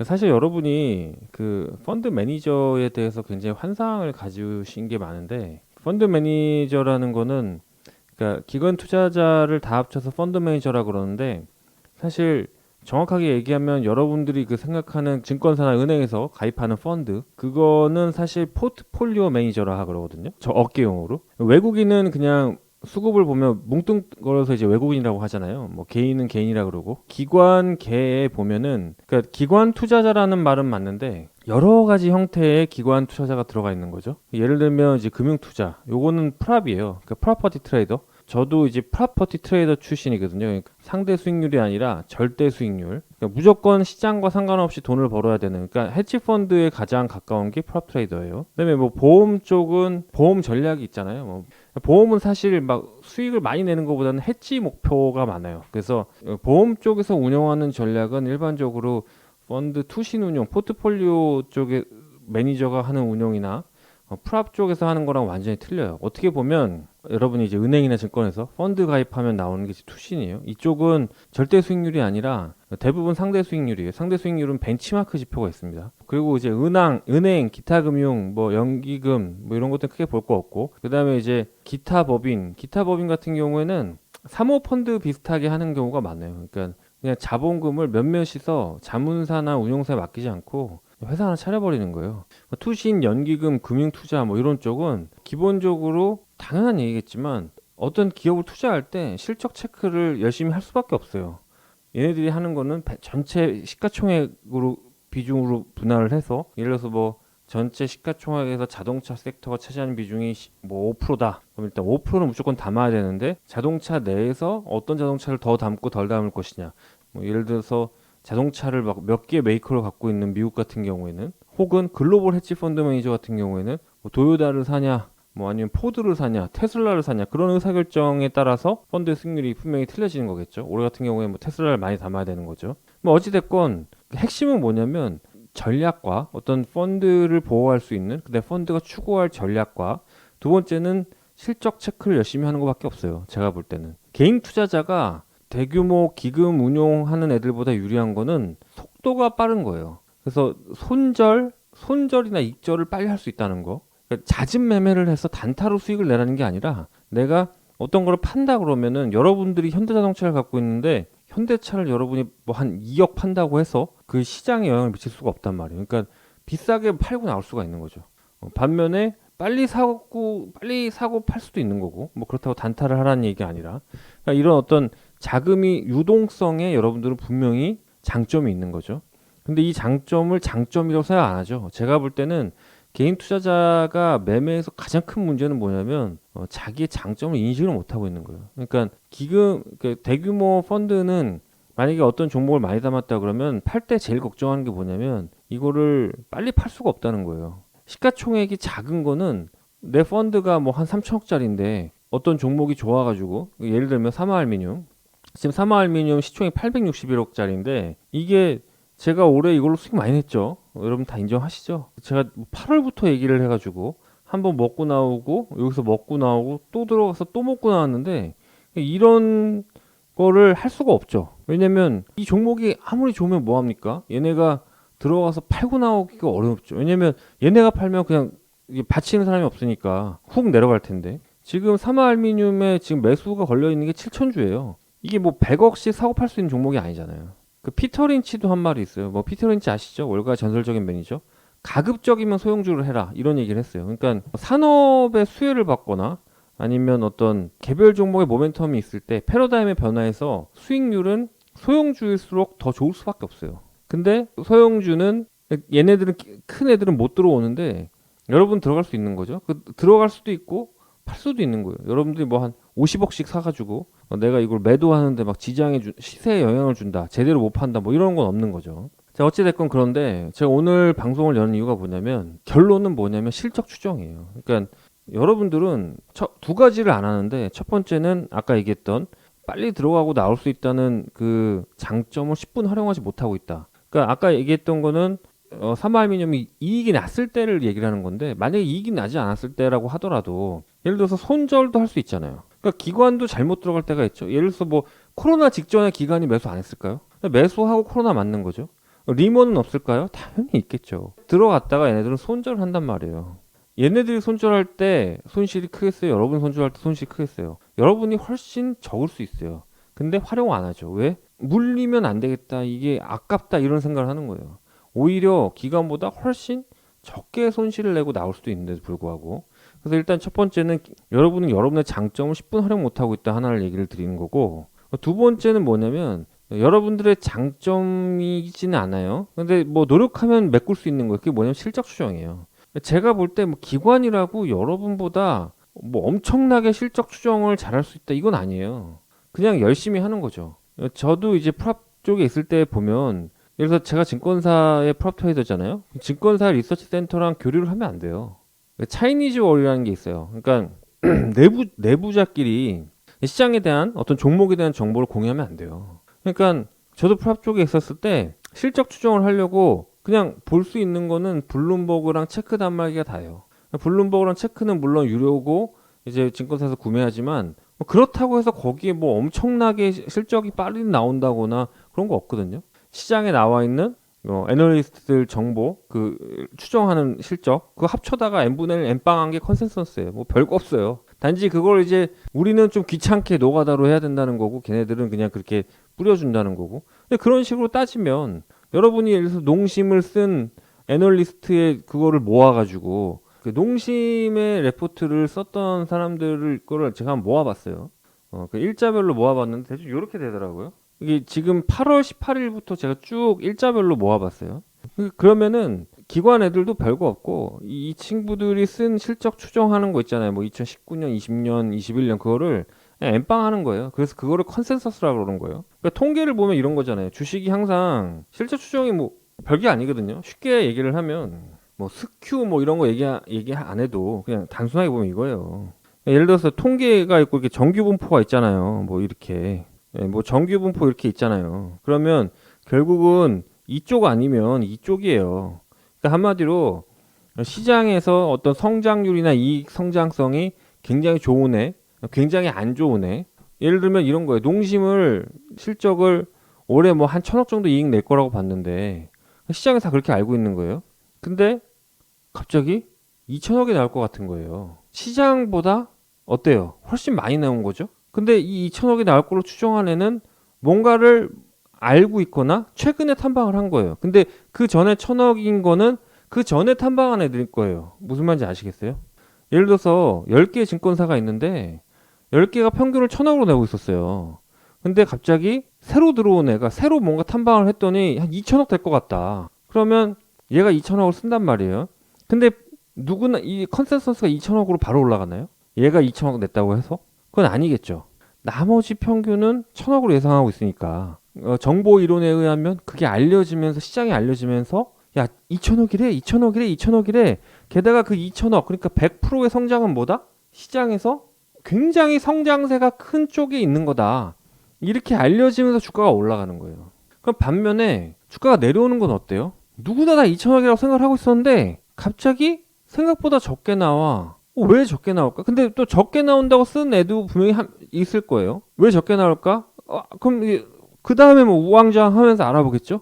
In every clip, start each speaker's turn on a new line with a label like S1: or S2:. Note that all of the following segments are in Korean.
S1: 사실 여러분이 그 펀드 매니저에 대해서 굉장히 환상을 가지신 게 많은데 펀드 매니저라는 거는 그러니까 기관 투자자를 다 합쳐서 펀드 매니저라 그러는데 사실 정확하게 얘기하면 여러분들이 그 생각하는 증권사나 은행에서 가입하는 펀드 그거는 사실 포트폴리오 매니저라 그러거든요. 저 어깨용어로 외국인은 그냥 수급을 보면 뭉뚱거려서 이제 외국인이라고 하잖아요. 뭐 개인은 개인이라 그러고 기관계에 보면은 그러니까 기관 투자자라는 말은 맞는데 여러 가지 형태의 기관 투자자가 들어가 있는 거죠. 예를 들면 이제 금융 투자, 요거는 프랍이에요. 그러니까 프로퍼티 트레이더. 저도 이제 프로퍼티 트레이더 출신이거든요. 그러니까 상대 수익률이 아니라 절대 수익률. 그러니까 무조건 시장과 상관없이 돈을 벌어야 되는. 그러니까 헤지 펀드에 가장 가까운 게 프롭 트레이더예요. 그다음에 뭐 보험 쪽은 보험 전략이 있잖아요. 뭐 보험은 사실 막 수익을 많이 내는 것보다는 해지 목표가 많아요. 그래서 보험 쪽에서 운영하는 전략은 일반적으로 펀드 투신 운용, 포트폴리오 쪽에 매니저가 하는 운용이나 어, 프랍 쪽에서 하는 거랑 완전히 틀려요. 어떻게 보면 여러분이 이제 은행이나 증권에서 펀드 가입하면 나오는 게 투신이에요. 이쪽은 절대 수익률이 아니라 대부분 상대 수익률이에요. 상대 수익률은 벤치마크 지표가 있습니다. 그리고 이제 은행, 은행, 기타 금융, 뭐 연기금 뭐 이런 것들 크게 볼 거 없고 그다음에 이제 기타 법인, 기타 법인 같은 경우에는 사모 펀드 비슷하게 하는 경우가 많아요. 그러니까 그냥 자본금을 몇몇이서 자문사나 운용사에 맡기지 않고 회사 하나 차려버리는 거예요. 투신, 연기금, 금융투자 뭐 이런 쪽은 기본적으로 당연한 얘기겠지만 어떤 기업을 투자할 때 실적 체크를 열심히 할 수밖에 없어요. 얘네들이 하는 거는 배- 전체 시가총액으로 비중으로 분할을 해서 예를 들어서 뭐 전체 시가총액에서 자동차 섹터가 차지하는 비중이 시- 뭐 5%다. 그럼 일단 5%는 무조건 담아야 되는데 자동차 내에서 어떤 자동차를 더 담고 덜 담을 것이냐. 뭐 예를 들어서 자동차를 막 몇 개 메이커를 갖고 있는 미국 같은 경우에는 혹은 글로벌 헤지 펀드 매니저 같은 경우에는 뭐 도요다를 사냐 뭐 아니면 포드를 사냐 테슬라를 사냐 그런 의사결정에 따라서 펀드의 승률이 분명히 틀려지는 거겠죠 올해 같은 경우에 뭐 테슬라를 많이 담아야 되는 거죠 뭐 어찌됐건 핵심은 뭐냐면 전략과 어떤 펀드를 보호할 수 있는 근데 펀드가 추구할 전략과 두 번째는 실적 체크를 열심히 하는 것밖에 없어요 제가 볼 때는 개인 투자자가 대규모 기금 운용하는 애들보다 유리한 거는 속도가 빠른 거예요. 그래서 손절, 손절이나 익절을 빨리 할 수 있다는 거. 그러니까 잦은 매매를 해서 단타로 수익을 내라는 게 아니라 내가 어떤 거를 판다 그러면은 여러분들이 현대자동차를 갖고 있는데 현대차를 여러분이 뭐 한 2억 판다고 해서 그 시장에 영향을 미칠 수가 없단 말이에요. 그러니까 비싸게 팔고 나올 수가 있는 거죠. 어, 반면에 빨리 사고 빨리 사고 팔 수도 있는 거고 뭐 그렇다고 단타를 하라는 얘기가 아니라 그러니까 이런 어떤 자금이 유동성에 여러분들은 분명히 장점이 있는 거죠. 근데 이 장점을 장점이라고 생각 안 하죠. 제가 볼 때는 개인 투자자가 매매에서 가장 큰 문제는 뭐냐면 어, 자기의 장점을 인식을 못 하고 있는 거예요. 그러니까 기금 그 대규모 펀드는 만약에 어떤 종목을 많이 담았다 그러면 팔 때 제일 걱정하는 게 뭐냐면 이거를 빨리 팔 수가 없다는 거예요. 시가총액이 작은 거는 내 펀드가 뭐 한 3천억짜리인데 어떤 종목이 좋아가지고 예를 들면 사마알미늄 지금 사마알미늄 시총이 861억짜리인데 이게 제가 올해 이걸로 수익 많이 냈죠. 여러분 다 인정하시죠? 제가 8월부터 얘기를 해가지고 한번 먹고 나오고 여기서 먹고 나오고 또 들어가서 또 먹고 나왔는데 이런 거를 할 수가 없죠. 왜냐면 이 종목이 아무리 좋으면 뭐 합니까? 얘네가 들어가서 팔고 나오기가 어렵죠. 왜냐면 얘네가 팔면 그냥 받치는 사람이 없으니까 훅 내려갈 텐데 지금 사마알미늄에 지금 매수가 걸려 있는 게 7천 주예요. 이게 뭐 100억씩 사고 팔 수 있는 종목이 아니잖아요. 그 피터 린치도 한 말이 있어요. 뭐 피터 린치 아시죠? 월가 전설적인 매니저. 가급적이면 소형주를 해라 이런 얘기를 했어요. 그러니까 산업의 수혜를 받거나 아니면 어떤 개별 종목의 모멘텀이 있을 때 패러다임의 변화에서 수익률은 소형주일수록 더 좋을 수밖에 없어요. 근데 소형주는 얘네들은 큰 애들은 못 들어오는데 여러분 들어갈 수 있는 거죠. 그 들어갈 수도 있고 팔 수도 있는 거예요. 여러분들이 뭐 한 50억씩 사가지고 어, 내가 이걸 매도하는데 막 지장에 주, 시세에 영향을 준다, 제대로 못 판다, 뭐 이런 건 없는 거죠. 자 어찌 됐건 그런데 제가 오늘 방송을 여는 이유가 뭐냐면 결론은 뭐냐면 실적 추정이에요. 그러니까 여러분들은 첫, 두 가지를 안 하는데 첫 번째는 아까 얘기했던 빨리 들어가고 나올 수 있다는 그 장점을 10분 활용하지 못하고 있다. 그러니까 아까 얘기했던 거는 어, 사마알미늄이 이익이 났을 때를 얘기를 하는 건데 만약에 이익이 나지 않았을 때라고 하더라도 예를 들어서 손절도 할 수 있잖아요. 그러니까 기관도 잘못 들어갈 때가 있죠. 예를 들어서 뭐 코로나 직전에 기관이 매수 안 했을까요? 매수하고 코로나 맞는 거죠. 리머는 없을까요? 당연히 있겠죠. 들어갔다가 얘네들은 손절을 한단 말이에요. 얘네들이 손절할 때 손실이 크겠어요? 여러분 손절할 때 손실이 크겠어요? 여러분이 훨씬 적을 수 있어요. 근데 활용 안 하죠. 왜? 물리면 안 되겠다. 이게 아깝다. 이런 생각을 하는 거예요. 오히려 기관보다 훨씬 적게 손실을 내고 나올 수도 있는데도 불구하고. 그래서 일단 첫 번째는 여러분은 여러분의 장점을 10분 활용 못하고 있다. 하나를 얘기를 드리는 거고. 두 번째는 뭐냐면 여러분들의 장점이지는 않아요. 근데 뭐 노력하면 메꿀 수 있는 거예요. 그게 뭐냐면 실적 추정이에요. 제가 볼 때 뭐 기관이라고 여러분보다 뭐 엄청나게 실적 추정을 잘할 수 있다 이건 아니에요. 그냥 열심히 하는 거죠. 저도 이제 프랍 쪽에 있을 때 보면 예를 들어서 제가 증권사의 프랍 트레이더잖아요. 증권사 리서치 센터랑 교류를 하면 안 돼요. 차이니즈 월이라는 게 있어요. 그러니까 내부 내부자끼리 시장에 대한 어떤 종목에 대한 정보를 공유하면 안 돼요. 그러니까 저도 프랍 쪽에 있었을 때 실적 추정을 하려고 그냥 볼 수 있는 거는 블룸버그랑 체크 단말기가 다예요. 블룸버그랑 체크는 물론 유료고 이제 증권사에서 구매하지만 뭐 그렇다고 해서 거기에 뭐 엄청나게 시- 실적이 빨리 나온다거나 그런 거 없거든요. 시장에 나와 있는 어, 애널리스트들 정보 그 추정하는 실적 그거 합쳐다가 n분의 1 n빵한 게 컨센서스예요. 뭐 별거 없어요. 단지 그걸 이제 우리는 좀 귀찮게 노가다로 해야 된다는 거고 걔네들은 그냥 그렇게 뿌려준다는 거고. 근데 그런 식으로 따지면 여러분이 예를 들어서 농심을 쓴 애널리스트의 그거를 모아가지고 그 농심의 레포트를 썼던 사람들을 거를 제가 한번 모아봤어요. 어, 그 일자별로 모아봤는데 대충 이렇게 되더라고요. 이게 지금 8월 18일부터 제가 쭉 일자별로 모아봤어요. 그- 그러면은 기관 애들도 별거 없고 이, 이 친구들이 쓴 실적 추정하는 거 있잖아요. 뭐 2019년, 20년, 21년 그거를 엠빵 하는 거예요. 그래서 그거를 컨센서스라고 그러는 거예요. 그러니까 통계를 보면 이런 거잖아요. 주식이 항상 실적 추정이 뭐 별게 아니거든요. 쉽게 얘기를 하면 뭐 스큐 뭐 이런 거 얘기 얘기 안 해도 그냥 단순하게 보면 이거예요. 예를 들어서 통계가 있고 이렇게 정규 분포가 있잖아요. 뭐 이렇게 예, 뭐 정규 분포 이렇게 있잖아요. 그러면 결국은 이쪽 아니면 이쪽이에요. 그러니까 한마디로 시장에서 어떤 성장률이나 이익 성장성이 굉장히 좋은 애, 굉장히 안 좋은 애. 예를 들면 이런 거예요. 농심을 실적을 올해 뭐 한 천억 정도 이익 낼 거라고 봤는데 시장에서 다 그렇게 알고 있는 거예요. 근데 갑자기 2천억이 나올 것 같은 거예요. 시장보다 어때요? 훨씬 많이 나온 거죠? 근데 이 2천억이 나올 걸로 추정한 애는 뭔가를 알고 있거나 최근에 탐방을 한 거예요. 근데 그 전에 천억인 거는 그 전에 탐방한 애들일 거예요. 무슨 말인지 아시겠어요? 예를 들어서 10개 증권사가 있는데 10개가 평균을 천억으로 내고 있었어요. 근데 갑자기 새로 들어온 애가 새로 뭔가 탐방을 했더니 한 2천억 될 것 같다. 그러면 얘가 2천억을 쓴단 말이에요. 근데 누구나 이 컨센서스가 2천억으로 바로 올라가나요? 얘가 2천억 냈다고 해서? 그건 아니겠죠. 나머지 평균은 천억으로 예상하고 있으니까 어, 정보 이론에 의하면 그게 알려지면서 시장에 알려지면서 야 2천억이래 2천억이래 2천억이래 게다가 그 2천억 그러니까 100%의 성장은 뭐다? 시장에서 굉장히 성장세가 큰 쪽에 있는 거다. 이렇게 알려지면서 주가가 올라가는 거예요. 그럼 반면에 주가가 내려오는 건 어때요? 누구나 다 2천억이라고 생각을 하고 있었는데 갑자기 생각보다 적게 나와. 어, 왜 적게 나올까? 근데 또 적게 나온다고 쓴 애도 분명히 한- 있을 거예요. 왜 적게 나올까? 어, 그럼 그 다음에 뭐 우왕좌왕 하면서 알아보겠죠.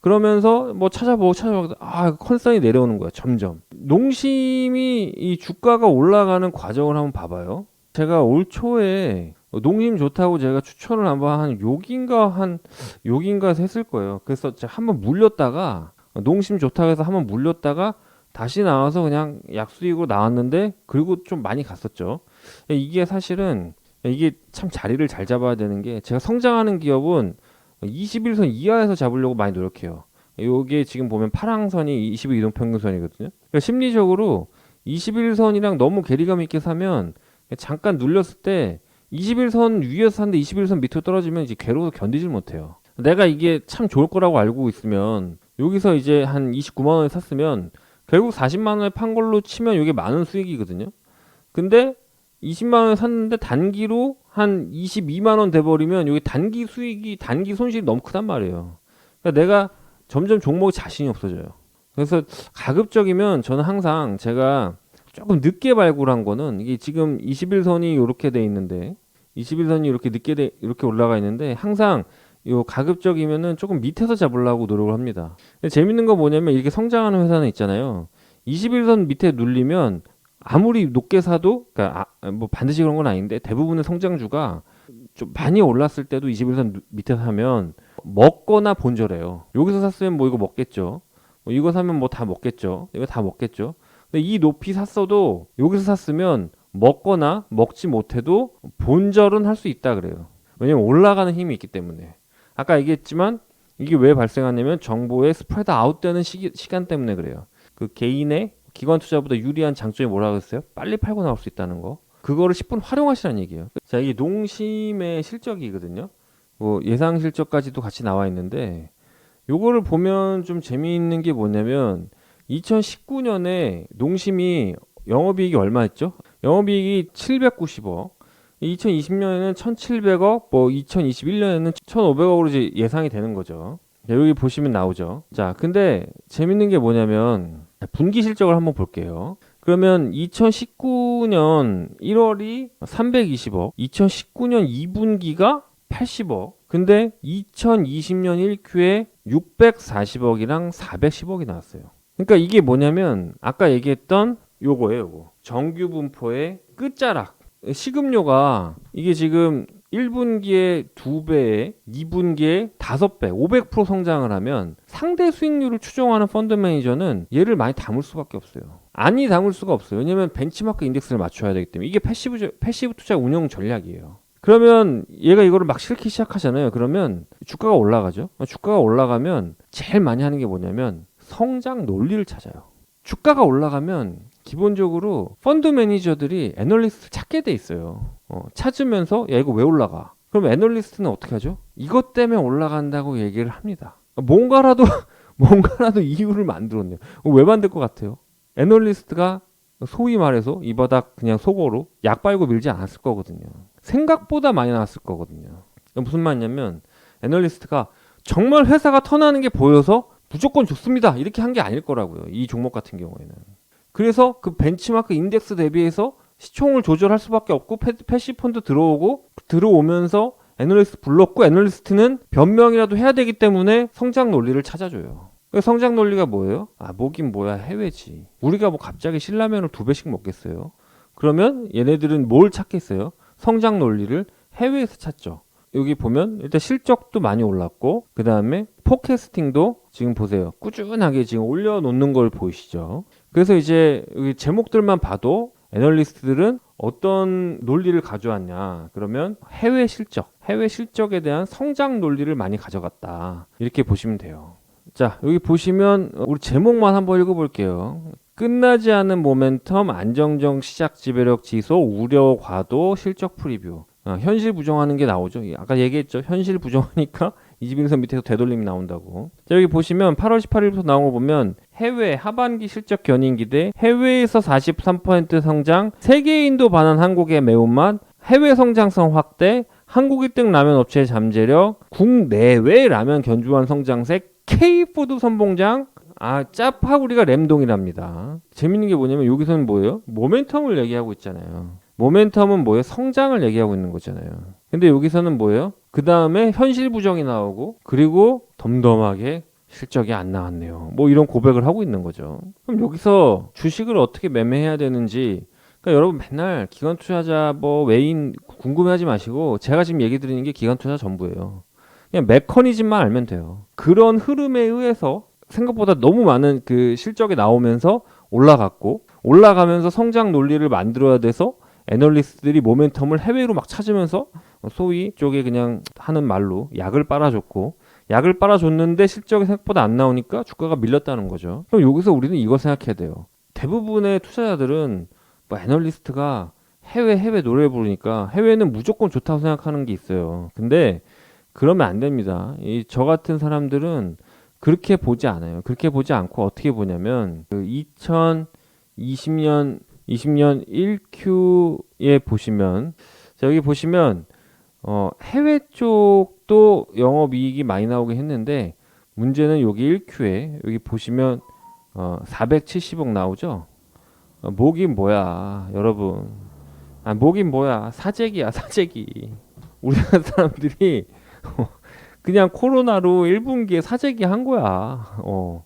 S1: 그러면서 뭐 찾아보고 찾아보고 아 컨선이 내려오는 거야 점점. 농심이 이 주가가 올라가는 과정을 한번 봐봐요. 제가 올 초에 농심 좋다고 제가 추천을 한번 한 욕인가 한 욕인가 했을 거예요. 그래서 제가 한번 물렸다가 농심 좋다고 해서 한번 물렸다가 다시 나와서 그냥 약수익으로 나왔는데 그리고 좀 많이 갔었죠. 이게 사실은 이게 참 자리를 잘 잡아야 되는 게 제가 성장하는 기업은 21선 이하에서 잡으려고 많이 노력해요. 요게 지금 보면 파랑선이 20일 이동 평균선이거든요. 그러니까 심리적으로 21선이랑 너무 괴리감 있게 사면 잠깐 눌렸을 때 21선 위에서 샀는데 21선 밑으로 떨어지면 이제 괴로워서 견디질 못해요. 내가 이게 참 좋을 거라고 알고 있으면 여기서 이제 한 29만 원에 샀으면 결국 40만 원에 판 걸로 치면 이게 많은 수익이거든요. 근데 20만 원에 샀는데 단기로 한 22만 원 돼버리면 여기 단기 수익이 단기 손실이 너무 크단 말이에요. 그러니까 내가 점점 종목에 자신이 없어져요. 그래서 가급적이면 저는 항상 제가 조금 늦게 발굴한 거는 이게 지금 21선이 이렇게 돼 있는데 21선이 이렇게 늦게 돼 이렇게 올라가 있는데 항상 요 가급적이면은 조금 밑에서 잡으려고 노력을 합니다. 재밌는 거 뭐냐면 이렇게 성장하는 회사는 있잖아요. 21선 밑에 눌리면 아무리 높게 사도 그러니까 아, 뭐 반드시 그런 건 아닌데 대부분의 성장주가 좀 많이 올랐을 때도 21선 누- 밑에 사면 먹거나 본절해요. 여기서 샀으면 뭐 이거 먹겠죠. 뭐 이거 사면 뭐 다 먹겠죠. 이거 다 먹겠죠. 근데 이 높이 샀어도 여기서 샀으면 먹거나 먹지 못해도 본절은 할 수 있다 그래요. 왜냐면 올라가는 힘이 있기 때문에. 아까 얘기했지만 이게 왜 발생하냐면 정보의 스프레드 아웃되는 시기, 시간 때문에 그래요. 그 개인의 기관 투자보다 유리한 장점이 뭐라고 했어요? 빨리 팔고 나올 수 있다는 거. 그거를 10분 활용하시라는 얘기예요. 자, 이게 농심의 실적이거든요. 뭐 예상 실적까지도 같이 나와 있는데 요거를 보면 좀 재미있는 게 뭐냐면 2019년에 농심이 영업이익이 얼마였죠? 영업이익이 790억. 2020년에는 1,700억, 뭐 2021년에는 1,500억으로 이제 예상이 되는 거죠. 자, 여기 보시면 나오죠. 자, 근데 재밌는 게 뭐냐면 분기 실적을 한번 볼게요. 그러면 2019년 1월이 320억, 2019년 2분기가 80억. 근데 2020년 1Q에 640억이랑 410억이 나왔어요. 그러니까 이게 뭐냐면 아까 얘기했던 요거예요, 요거. 정규 분포의 끝자락. 시급료가 이게 지금 1분기에 2배에 2분기에 5배, 500% 성장을 하면 상대 수익률을 추정하는 펀드 매니저는 얘를 많이 담을 수밖에 없어요. 아니 담을 수가 없어요. 왜냐면 벤치마크 인덱스를 맞춰야 되기 때문에 이게 패시브 패시브 투자 운영 전략이에요. 그러면 얘가 이거를 막 실기 시작하잖아요. 그러면 주가가 올라가죠. 주가가 올라가면 제일 많이 하는 게 뭐냐면 성장 논리를 찾아요. 주가가 올라가면 기본적으로 펀드 매니저들이 애널리스트를 찾게 돼 있어요. 어, 찾으면서 야 이거 왜 올라가? 그럼 애널리스트는 어떻게 하죠? 이것 때문에 올라간다고 얘기를 합니다. 뭔가라도 뭔가라도 이유를 만들었네요. 어, 왜 만들 것 같아요? 애널리스트가 소위 말해서 이 바닥 그냥 속어로 약 빨고 밀지 않았을 거거든요. 생각보다 많이 나왔을 거거든요. 무슨 말이냐면 애널리스트가 정말 회사가 턴하는 게 보여서 무조건 좋습니다. 이렇게 한 게 아닐 거라고요. 이 종목 같은 경우에는. 그래서 그 벤치마크 인덱스 대비해서 시총을 조절할 수밖에 없고 패, 패시 펀드 들어오고 들어오면서 애널리스트 불렀고 애널리스트는 변명이라도 해야 되기 때문에 성장 논리를 찾아줘요. 그 성장 논리가 뭐예요? 아 뭐긴 뭐야 해외지. 우리가 뭐 갑자기 신라면을 두 배씩 먹겠어요? 그러면 얘네들은 뭘 찾겠어요? 성장 논리를 해외에서 찾죠. 여기 보면 일단 실적도 많이 올랐고 그 다음에 포캐스팅도 지금 보세요. 꾸준하게 지금 올려놓는 걸 보이시죠? 그래서 이제 여기 제목들만 봐도 애널리스트들은 어떤 논리를 가져왔냐. 그러면 해외 실적 해외 실적에 대한 성장 논리를 많이 가져갔다. 이렇게 보시면 돼요. 자 여기 보시면 우리 제목만 한번 읽어볼게요. 끝나지 않은 모멘텀 안정적 시작 지배력 지소 우려 과도 실적 프리뷰. 어, 현실 부정하는 게 나오죠. 이 아까 얘기했죠. 현실 부정하니까 21선 밑에서 되돌림이 나온다고. 자, 여기 보시면 8월 18일부터 나온 거 보면 해외 하반기 실적 견인 기 대, 해외에서 43% 성장, 세계인도 반한 한국의 매운맛, 해외 성장성 확대, 한국 1등 라면 업체 잠재력, 국내외 라면 견주한 성장색, K푸드 선봉장, 아, 짜파구리가 램동이랍니다. 재밌는 게 뭐냐면 여기서는 뭐예요? 모멘텀을 얘기하고 있잖아요. 모멘텀은 뭐예요? 성장을 얘기하고 있는 거잖아요. 근데 여기서는 뭐예요? 그 다음에 현실 부정이 나오고 그리고 덤덤하게 실적이 안 나왔네요. 뭐 이런 고백을 하고 있는 거죠. 그럼 여기서 주식을 어떻게 매매해야 되는지 그러니까 여러분 맨날 기관 투자자 뭐 외인 궁금해하지 마시고 제가 지금 얘기 드리는 게 기관 투자 전부예요. 그냥 메커니즘만 알면 돼요. 그런 흐름에 의해서 생각보다 너무 많은 그 실적이 나오면서 올라갔고 올라가면서 성장 논리를 만들어야 돼서 애널리스트들이 모멘텀을 해외로 막 찾으면서 소위 쪽에 그냥 하는 말로 약을 빨아줬고 약을 빨아줬는데 실적이 생각보다 안 나오니까 주가가 밀렸다는 거죠. 그럼 여기서 우리는 이거 생각해야 돼요. 대부분의 투자자들은 뭐 애널리스트가 해외 해외 노래 부르니까 해외는 무조건 좋다고 생각하는 게 있어요. 근데 그러면 안 됩니다. 이 저 같은 사람들은 그렇게 보지 않아요. 그렇게 보지 않고 어떻게 보냐면 그 2020년 20년 1Q에 보시면 자 여기 보시면 어, 해외 쪽도 영업 이익이 많이 나오긴 했는데 문제는 여기 1Q에 여기 보시면 어, 470억 나오죠. 어, 목이 뭐야, 여러분? 아, 목이 뭐야? 사재기야, 사재기. 우리나라 사람들이 그냥 코로나로 1분기에 사재기 한 거야. 어.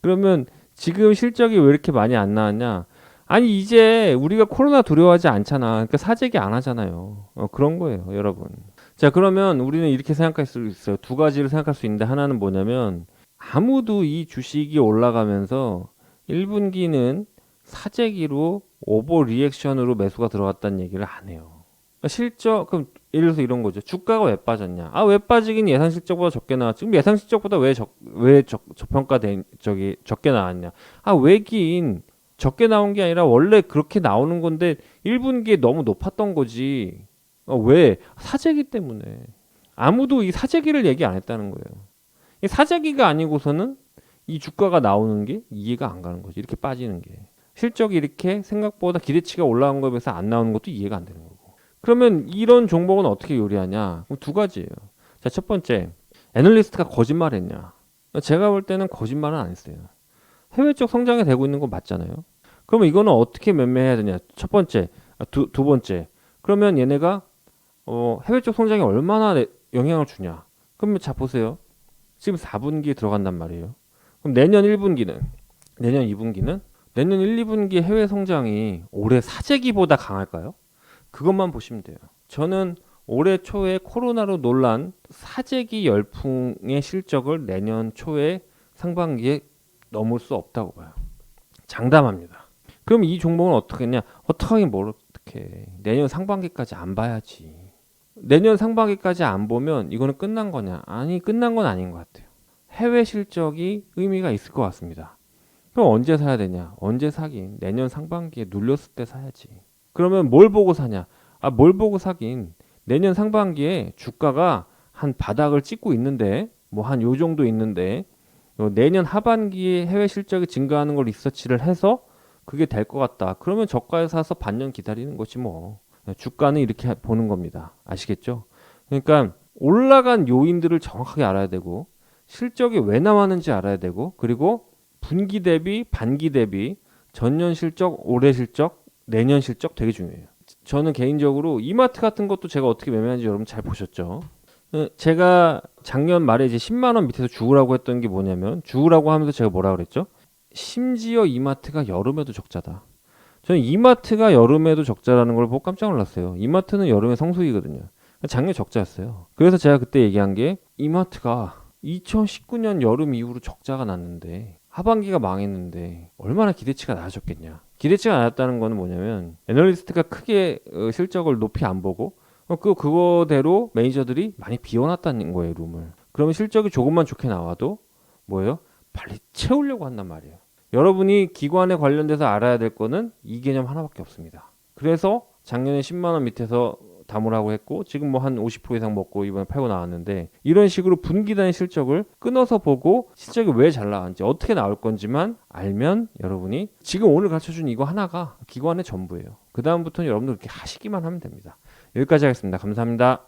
S1: 그러면 지금 실적이 왜 이렇게 많이 안 나왔냐? 아니 이제 우리가 코로나 두려워하지 않잖아. 그러니까 사재기 안 하잖아요. 어, 그런 거예요, 여러분. 자, 그러면 우리는 이렇게 생각할 수 있어요. 두 가지를 생각할 수 있는데 하나는 뭐냐면 아무도 이 주식이 올라가면서 1분기는 사재기로 오버 리액션으로 매수가 들어갔다는 얘기를 안 해요. 그러니까 실적 그럼 예를 들어서 이런 거죠. 주가가 왜 빠졌냐? 아, 왜 빠지긴 예상 실적보다 적게 나왔지. 지금 예상 실적보다 왜 적, 왜 적, 저평가된 저기 적게 나왔냐? 아, 왜긴 적게 나온 게 아니라 원래 그렇게 나오는 건데 1분기에 너무 높았던 거지. 어, 왜? 사재기 때문에. 아무도 이 사재기를 얘기 안 했다는 거예요. 이 사재기가 아니고서는 이 주가가 나오는 게 이해가 안 가는 거지. 이렇게 빠지는 게. 실적이 이렇게 생각보다 기대치가 올라간 거에 비해서 안 나오는 것도 이해가 안 되는 거고. 그러면 이런 종목은 어떻게 요리하냐? 두 가지예요. 자, 첫 번째. 애널리스트가 거짓말했냐? 제가 볼 때는 거짓말은 안 했어요. 해외 쪽 성장이 되고 있는 건 맞잖아요. 그러면 이거는 어떻게 매매해야 되냐? 첫 번째, 아, 두, 두 번째. 그러면 얘네가 어, 해외 쪽 성장에 얼마나 내- 영향을 주냐? 그러면 자 보세요. 지금 4분기에 들어간단 말이에요. 그럼 내년 1분기는 내년 2분기는 내년 1, 2분기 해외 성장이 올해 사재기보다 강할까요? 그것만 보시면 돼요. 저는 올해 초에 코로나로 놀란 사재기 열풍의 실적을 내년 초에 상반기에 넘을 수 없다고 봐요. 장담합니다. 그럼 이 종목은 어떻게 했냐? 어떻게 뭘 어떻게 내년 상반기까지 안 봐야지. 내년 상반기까지 안 보면 이거는 끝난 거냐? 아니 끝난 건 아닌 것 같아요. 해외 실적이 의미가 있을 것 같습니다. 그럼 언제 사야 되냐? 언제 사긴? 내년 상반기에 눌렸을 때 사야지. 그러면 뭘 보고 사냐? 아, 뭘 보고 사긴? 내년 상반기에 주가가 한 바닥을 찍고 있는데, 뭐 한 요 정도 있는데, 어, 내년 하반기에 해외 실적이 증가하는 걸 리서치를 해서 그게 될 것 같다. 그러면 저가에 사서 반년 기다리는 거지 뭐. 주가는 이렇게 보는 겁니다. 아시겠죠? 그러니까 올라간 요인들을 정확하게 알아야 되고 실적이 왜 나왔는지 알아야 되고 그리고 분기 대비, 반기 대비, 전년 실적, 올해 실적, 내년 실적 되게 중요해요. 저는 개인적으로 이마트 같은 것도 제가 어떻게 매매하는지 여러분 잘 보셨죠? 어, 제가 작년 말에 이제 10만 원 밑에서 죽으라고 했던 게 뭐냐면 죽으라고 하면서 제가 뭐라 그랬죠? 심지어 이마트가 여름에도 적자다. 저는 이마트가 여름에도 적자라는 걸 보고 깜짝 놀랐어요. 이마트는 여름에 성수기거든요. 작년 적자였어요. 그래서 제가 그때 얘기한 게 이마트가 2019년 여름 이후로 적자가 났는데 하반기가 망했는데 얼마나 기대치가 낮아졌겠냐. 기대치가 낮았다는 거는 뭐냐면 애널리스트가 크게 어, 실적을 높이 안 보고 어, 그 그거대로 매니저들이 많이 비워놨다는 거예요 룸을. 그러면 실적이 조금만 좋게 나와도 뭐예요? 빨리 채우려고 한단 말이에요. 여러분이 기관에 관련돼서 알아야 될 거는 이 개념 하나밖에 없습니다. 그래서 작년에 10만 원 밑에서 담으라고 했고 지금 뭐 한 50% 이상 먹고 이번에 팔고 나왔는데 이런 식으로 분기 단위 실적을 끊어서 보고 실적이 왜 잘 나왔는지 어떻게 나올 건지만 알면 여러분이 지금 오늘 가르쳐준 이거 하나가 기관의 전부예요. 그 다음부터는 여러분들 이렇게 하시기만 하면 됩니다. 여기까지 하겠습니다. 감사합니다.